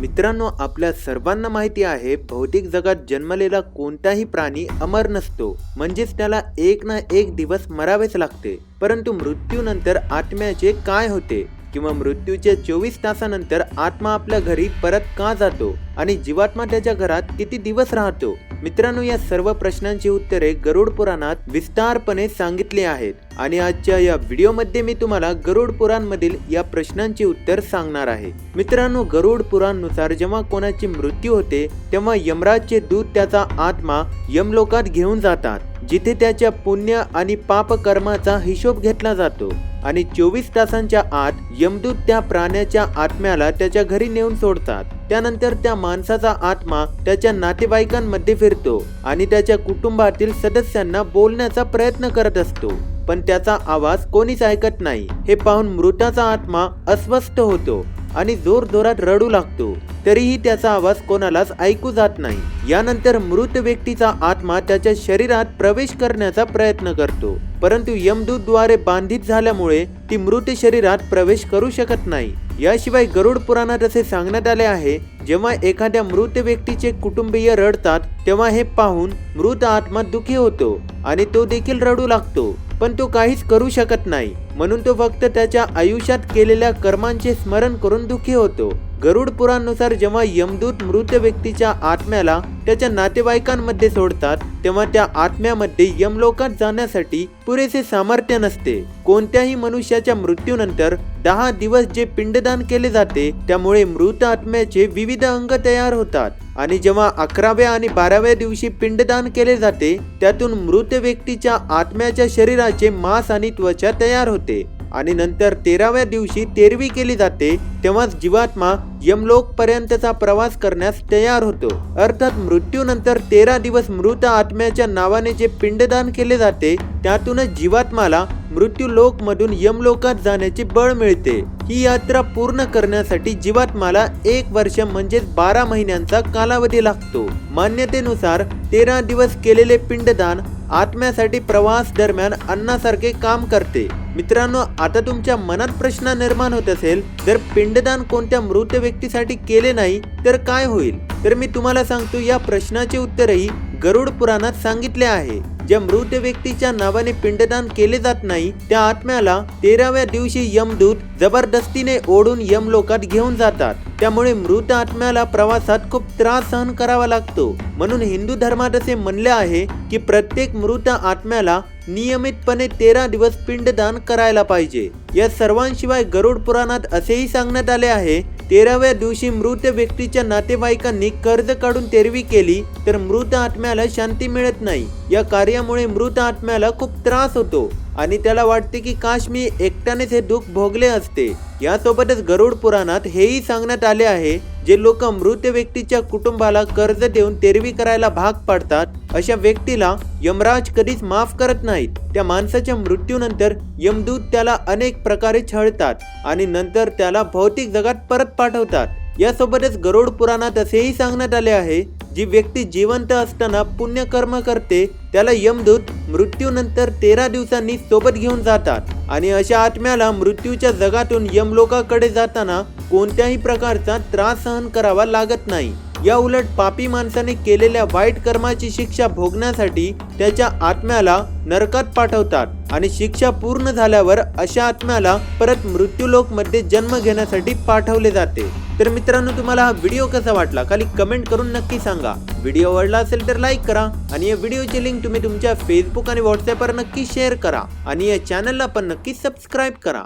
मित्रांनो आपल्या सर्वांना माहिती आहे भौतिक जगात जन्मलेला कोणताही प्राणी अमर नसतो. म्हणजेच त्याला एक ना एक दिवस मरावेच लागते. परंतु मृत्यूनंतर आत्म्याचे काय होते? किंवा मृत्यूच्या चोवीस तासानंतर आत्मा आपल्या घरी परत का जातो आणि जीवात्मा त्याच्या घरात किती दिवस राहतो? मित्रांनो या सर्व प्रश्नांची उत्तरे गरुड पुराणात विस्तारपणे सांगितली आहेत. आणि आजच्या या व्हिडिओमध्ये मी तुम्हाला गरुड पुराण मधील या प्रश्नांची उत्तर सांगणार आहे. मित्रांनो गरुड पुराणनुसार जेव्हा कोणाची मृत्यू होते तेव्हा यमराजचे दूत त्याचा आत्मा यमलोकात घेऊन जातात जिथे त्याच्या पुण्य आणि पाप कर्माचा हिशोब घेतला जातो. आणि चोवीस तासांच्या आत यमदूत त्या प्राण्याच्या आत्म्याला त्याच्या घरी नेऊन सोडतात. त्यानंतर त्या माणसाचा आत्मा त्याच्या नातेवाईकांमध्ये फिरतो आणि त्याच्या कुटुंबातील सदस्यांना बोलण्याचा प्रयत्न करत असतो. पण त्याचा आवाज कोणीच ऐकत नाही. हे पाहून मृताचा आत्मा अस्वस्थ होतो आणि जोर जोरात रडू लागतो. तरीही त्याचा आवाज कोणालाच ऐकू जात नाही. यानंतर मृत व्यक्तीचा आत्मा त्याच्या शरीरात प्रवेश करण्याचा प्रयत्न करतो. परंतु यमदूतद्वारे बांधित झाल्यामुळे ती मृत शरीरात प्रवेश करू शकत नाही. याशिवाय गरुड पुराणात असे सांगण्यात आले आहे जेव्हा एखाद्या मृत व्यक्तीचे कुटुंबीय रडतात तेव्हा हे पाहून मृत आत्मा दुखी होतो आणि तो देखील रडू लागतो. पण तो काहीच करू शकत नाही म्हणून तो फक्त त्याच्या आयुष्यात केलेल्या कर्मांचे स्मरण करून दुखी होतो. गरुड पुरानुसार जेव्हा यमदूत मृत व्यक्तीच्या आत्म्याला त्याच्या नातेवाईकांमध्ये सोडतात तेव्हा त्या आत्म्यामध्ये यमलोकात जाण्यासाठी पुरेसे सामर्थ्य नसते. कोणत्याही मनुष्याच्या मृत्यूनंतर दहा दिवस जे पिंडदान केले जाते त्यामुळे मृत आत्म्याचे विविध अंग तयार होतात. आणि जेव्हा अकराव्या आणि बाराव्या दिवशी पिंडदान केले जाते त्यातून मृत व्यक्तीच्या आत्म्याच्या शरीराचे मांस आणि त्वचा तयार होते. आणि नंतर तेराव्या दिवशी तेरवी केली जाते तेव्हाच जीवात्मा यमलोक पर्यंतचा प्रवास करण्यास तयार होतो. अर्थात मृत्यूनंतर तेरा दिवस मृत आत्म्याच्या नावाने जे पिंडदान केले जाते त्यातूनच जीवात्माला मृत्यू लोक मधून यमलोकात जाण्याचे बळ मिळते. ही यात्रा पूर्ण करण्यासाठी जीवात्माला एक वर्ष म्हणजेच बारा महिन्यांचा कालावधी लागतो. मान्यतेनुसार तेरा दिवस केलेले पिंडदान आत्म्यासाठी प्रवास दरम्यान अन्नासारखे काम करते. मित्रांनो आता तुमच्या मनात प्रश्न निर्माण होत असेल जर पिंडदान कोणत्या मृत व्यक्तीसाठी केले नाही तर काय होईल? तर मी तुम्हाला सांगतो या प्रश्नाचे उत्तरही गरुड पुराणात सांगितले आहे ज्या मृत व्यक्तीच्या नावाने पिंडदान केले जात नाही त्या आत्म्याला तेराव्या दिवशी यमदूत जबरदस्तीने ओढून यमलोकात घेऊन जातात. त्यामुळे मृत आत्म्याला प्रवासात खूप त्रास सहन करावा लागतो. म्हणून हिंदू धर्मात असे म्हणले आहे की प्रत्येक मृत आत्म्याला नियमितपणे तेरा दिवस पिंडदान करायला पाहिजे. या सर्वांशिवाय गरुड पुराणात असेही सांगण्यात आले आहे तेराव्या दिवशी मृत व्यक्तीच्या नातेवाईकांनी कर्ज काढून तेरवी केली तर मृत आत्म्याला शांती मिळत नाही. या कार्यामुळे मृत आत्म्याला खूप त्रास होतो आणि त्याला वाटते की काश मी एकट्यानेच हे दुःख भोगले असते. यासोबतच गरुड पुराणात हेही सांगण्यात आले आहे जे लोक मृत व्यक्तीच्या कुटुंबाला कर्ज देऊन तेरवी करायला भाग पाडतात अशा व्यक्तीला यमराज कधीच माफ करत नाहीत. त्या माणसाच्या मृत्यूनंतर यमदूत त्याला अनेक प्रकारे छळतात आणि नंतर त्याला भौतिक जगात परत पाठवतात. यासोबतच गरुड पुराणात असेही सांगण्यात आले आहे जी व्यक्ती जिवंत असताना पुण्यकर्म करते त्याला यमदूत मृत्यूनंतर तेरा दिवसांनी सोबत घेऊन जातात आणि अशा आत्म्याला मृत्यूच्या जगातून यमलोकाकडे जाताना कोणत्याही प्रकारचा त्रास सहन करावा लागत नाही. या उलट पापी माणसाने केलेल्या वाईट कर्माची शिक्षा भोगण्यासाठी त्याच्या आत्म्याला नरकात पाठवतात आणि शिक्षा पूर्ण झाल्यावर अशा आत्म्याला परत मृत्यूलोकमध्ये जन्म घेण्यासाठी पाठवले जाते. तर मित्रांनो तुम्हाला हा व्हिडिओ कसा वाटला? खाली कमेंट करून नक्की सांगा. व्हिडिओ आवडला असेल तर लाईक करा आणि या व्हिडिओची लिंक तुम्ही तुमच्या फेसबुक आणि व्हॉट्सअपवर नक्की शेअर करा आणि या चॅनलला पण नक्की सबस्क्राईब करा.